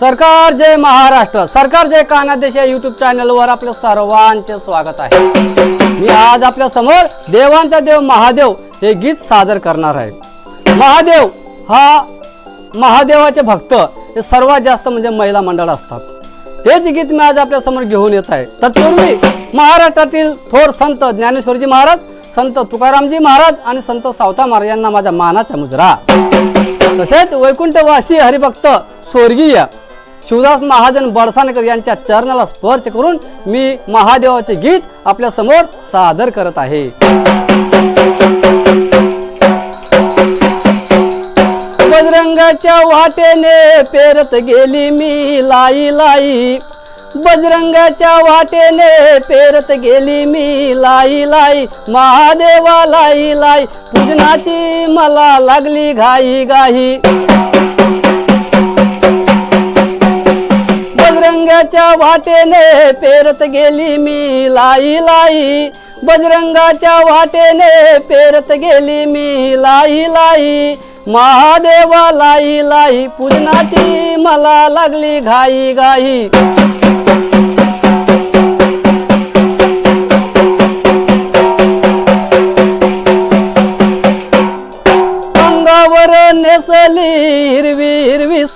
सरकार जय महाराष्ट्र सरकार जय कानादेश या युट्यूब चॅनलवर आपलं सर्वांचे स्वागत आहे. मी आज आपल्यासमोर देवांचा देव महादेव हे गीत सादर करणार आहे. महादेव हा महादेवाचे भक्त हे सर्वात जास्त म्हणजे महिला मंडळ असतात. तेच गीत मी आज आपल्यासमोर घेऊन येत आहे. तत्पूर्वी महाराष्ट्रातील थोर संत ज्ञानेश्वरजी महाराज संत तुकारामजी महाराज आणि संत सावता महाराज यांना माझा मानाचा मुजरा. तसेच वैकुंठवासी हरिभक्त स्वर्गीय शिवदास महाजन बडसाणकर यांच्या चरणाला स्पर्श करून मी महादेवाचे गीत आपल्यासमोर सादर करत आहे. बजरंगाच्या वाटेने पेरत गेली मी लाई लाई. बजरंगाच्या वाटेने पेरत गेली मी लाई लाई. महादेवा लाई लाई. पूजनाची मला लागली घाई घाई. बजरंगाच्या वाटेने पेरत गेली मी लाई लाई. बजरंगाच्या वाटेने पेरत गेली मी लाई लाई. महादेवा लाई लाई. पूजनाची मला लागली घाई घाई.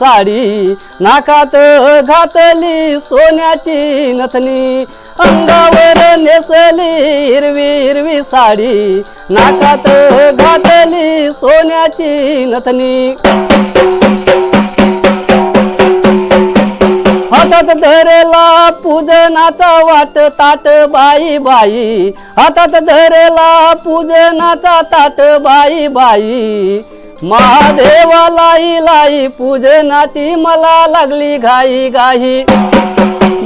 साडी नाकात घातली सोन्याची नथनी अंगावर नेसली हिरवी हिरवी साडी नाकात घातली सोन्याची नथनी. हातात धरेला पूजनाचा वाट ताट बाई बाई. हातात धरेला पूजनाचा ताट बाई बाई. महादेवा लाई लाई पूजनाची मला लागली घाई घाई.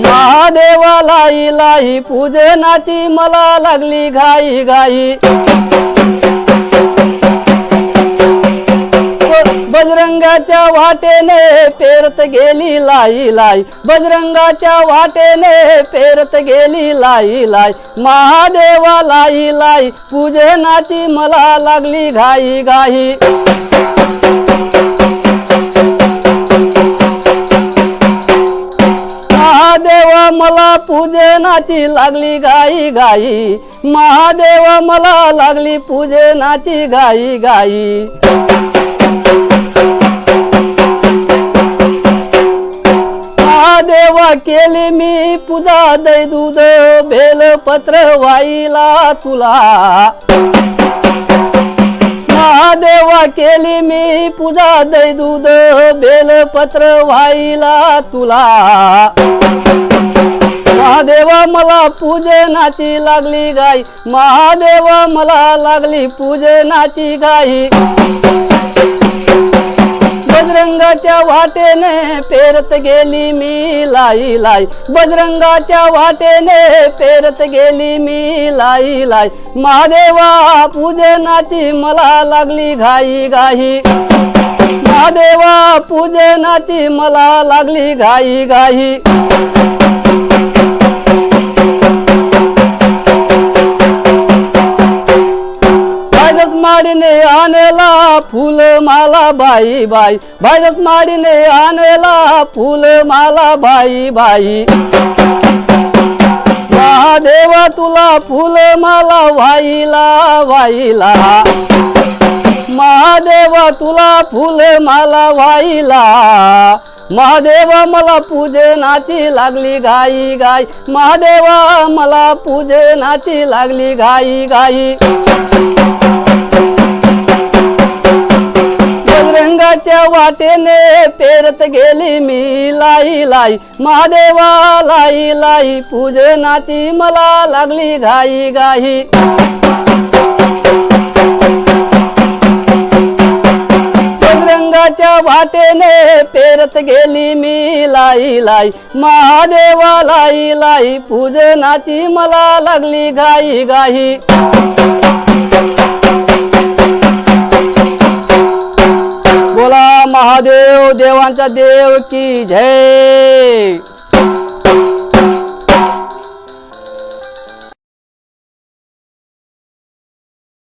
महादेवा लाई लाई पूजनाची मला लागली घाई घाई. बजरंगाच्या वाटेने पेरत गेली लाई लाई. बजरंगाच्या वाटेने पेरत गेली लाई लाई. महादेवा लाई लाई पूजनाची मला लागली घाई घाई. महादेवा मला पूजनाची लागली गाई गाई महादेवा मला लागली पूजनाची गाई गाई मी पूजा दै दूध बेल पत्र वाईला तुला. महादेवा केली मी पूजा दै दूध बेल पत्र वाईला तुला. महादेवा मला पूजनाची लागली गाई. महादेवा मला लागली पूजनाची गाई. वाटेने पेरत गेली मी लाई लाई. बजरंगाच्या वाटेने पेरत गेली मी लाई लाई. महादेवा पूजनाची मला लागली घाई घाई. महादेवा पूजनाची मला लागली घाई घाई. आणला फुल माला बाई बाई. भाईदस माडीने आणला फुल माला बाई बाई. महादेवा तुला फुल माला वाईला वाईला महादेवा तुला फुल माला वाईला महादेवा मला पूजनाची लागली घाई गाई महादेवा मला पूजनाची लागली घाई गाई देवाच्या वाटेने पेरत गेली मी. लाई लाई महादेवा लाई लाई पूजनाची मला लागली घाई घाई. बजरंगाच्या वाटेने पेरत गेली मी. लाई लाई महादेवा लाई लाई पूजनाची मला लागली घाई घाई. महादेव देवांचा देव की जय.